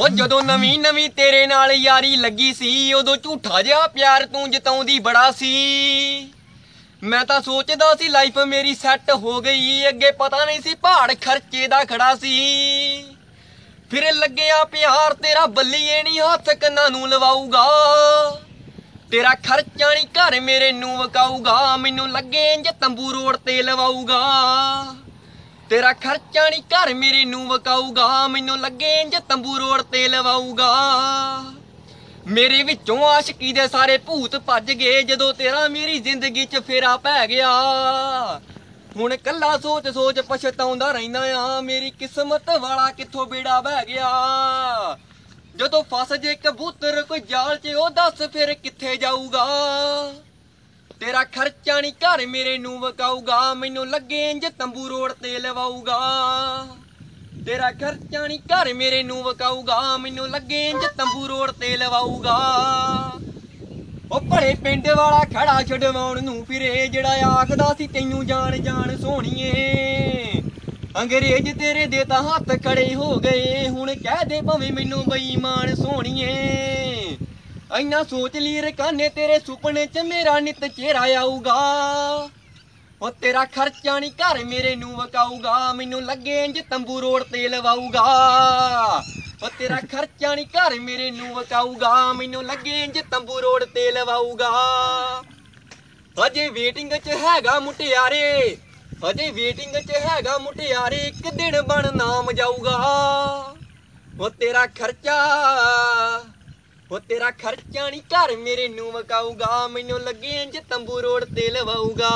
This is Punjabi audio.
ਉਹ ਜਦੋਂ ਨਵੀਂ ਨਵੀਂ ਤੇਰੇ ਨਾਲ ਯਾਰੀ ਲੱਗੀ ਸੀ, ਉਦੋਂ ਝੂਠਾ ਜਿਹਾ ਪਿਆਰ ਤੂੰ ਜਤਾਉਂਦੀ ਬੜਾ ਸੀ। ਮੈਂ ਤਾਂ ਸੋਚਦਾ ਸੀ ਲਾਈਫ ਮੇਰੀ ਸੈੱਟ ਹੋ ਗਈ, ਅੱਗੇ ਪਤਾ ਨਹੀਂ ਸੀ ਪਹਾੜ ਖਰਚੇ ਦਾ ਖੜਾ ਸੀ। ਫਿਰ ਲੱਗਿਆ ਪਿਆਰ ਤੇਰਾ ਬੱਲੀਏ ਨਹੀਂ ਹੱਥ ਕੰਨਾਂ ਨੂੰ ਲਵਾਊਗਾ। ਤੇਰਾ ਖਰਚਾ ਨਹੀਂ ਘਰ ਮੇਰੇ ਨੂੰ ਵਕਾਊਗਾ, ਮੈਨੂੰ ਲੱਗੇ ਇੰਜ ਤੰਬੂ ਰੋਡ ਤੇ ਲਵਾਊਗਾ। ਤੇਰਾ ਖਰਚਾ ਨਹੀਂ ਘਰ ਮੇਰੇ ਨੂੰ ਵਕਾਊਗਾ, ਮੈਨੂੰ ਲੱਗੇ ਇੰਜ ਤੰਬੂ ਰੋਡ ਤੇ ਲਵਾਊਗਾ। ਮੇਰੇ ਵਿੱਚੋਂ ਆਸ਼ਕੀ ਦੇ ਸਾਰੇ ਭੂਤ ਭੱਜ ਗਏ, ਜਦੋਂ ਤੇਰਾ ਮੇਰੀ ਜ਼ਿੰਦਗੀ 'ਚ ਫੇਰਾ ਪੈ ਗਿਆ। ਹੁਣ ਕੱਲਾ ਸੋਚ ਸੋਚ ਪਛਤਾਉਂਦਾ ਰਹਿੰਦਾ ਆ, ਮੇਰੀ ਕਿਸਮਤ ਵਾਲਾ ਕਿੱਥੋਂ ਬੇੜਾ ਬਹਿ ਗਿਆ। ਜਦੋਂ ਫਸ ਜੇ ਕਬੂਤਰ ਕੋਈ ਜਾਲ 'ਚ, ਉਹ ਦੱਸ ਫਿਰ ਕਿੱਥੇ ਜਾਊਗਾ? ਤੇਰਾ ਖਰਚਾ ਨਹੀਂ ਘਰ ਮੇਰੇ ਨੂੰ ਵਕਾਊਗਾ ਮੈਨੂੰ ਲੱਗੇ ਇੰਜ ਤੰਬੂ ਰੋਡ ਤੇ ਲਵਾਊਗਾ। ਤੇਰਾ ਖਰਚਾ ਨਹੀਂ ਘਰ ਮੇਰੇ ਨੂੰ ਵਕਾਊਗਾ ਮੈਨੂੰ ਲੱਗੇ ਇੰਜ ਤੰਬੂ ਰੋਡ ਤੇ ਲਵਾਊਗਾ। ਉਹ ਭੜੇ ਪਿੰਡ ਵਾਲਾ ਖੜਾ ਛਡਵਾਉਣ ਨੂੰ ਫਿਰੇ, ਜਿਹੜਾ ਆਖਦਾ ਸੀ ਤੈਨੂੰ ਜਾਣ ਜਾਣ ਸੋਹਣੀਏ। ਅੰਗਰੇਜ਼ ਤੇਰੇ ਦੇ ਤਾਂ ਹੱਥ ਖੜੇ ਹੋ ਗਏ, ਹੁਣ ਕਹਿ ਦੇ ਭਵੇਂ ਮੈਨੂੰ ਬੇਈਮਾਨ ਸੋਹਣੀਏ। ਐਨਾ ਸੋਚ ਲਈ ਰਕਾਨੇ ਤੇਰੇ ਸੁਪਨੇ 'ਚ ਮੇਰਾ ਨਿਤ ਚਿਹਰਾ ਆਊਗਾ। ਉਹ ਤੇਰਾ ਖਰਚਾ ਨਹੀਂ ਘਰ ਮੇਰੇ ਨੂੰ ਵਕਾਊਗਾ, ਮੈਨੂੰ ਲੱਗੇ ਇੰਜ ਤੰਬੂ ਰੋਡ ਤੇ ਲਵਾਊਗਾ। ਉਹ ਤੇਰਾ ਖਰਚਾ ਨਹੀਂ ਘਰ ਮੇਰੇ ਨੂੰ ਵਕਾਊਗਾ, ਮੈਨੂੰ ਲੱਗੇ ਇੰਜ ਤੰਬੂ ਰੋਡ ਤੇ ਲਵਾਊਗਾ। ਅਜੇ ਵੇਟਿੰਗ 'ਚ ਹੈਗਾ ਮੁਟਿਆਰੇ ਅਜੇ ਵੇਟਿੰਗ 'ਚ ਹੈਗਾ ਮੁਟਿਆਰੇ, ਇੱਕ ਦਿਨ ਬਣ ਨਾਮ ਜਾਊਗਾ। ਉਹ ਤੇਰਾ ਖਰਚਾ ਉਹ ਤੇਰਾ ਖਰਚਾ ਨਹੀਂ ਘਰ ਮੇਰੇ ਨੂੰ ਮਕਾਊਗਾ ਮੈਨੂੰ ਲੱਗੇ ਇੰਜ ਤੰਬੂ ਰੋਡ ਤੇ ਲਵਾਊਗਾ।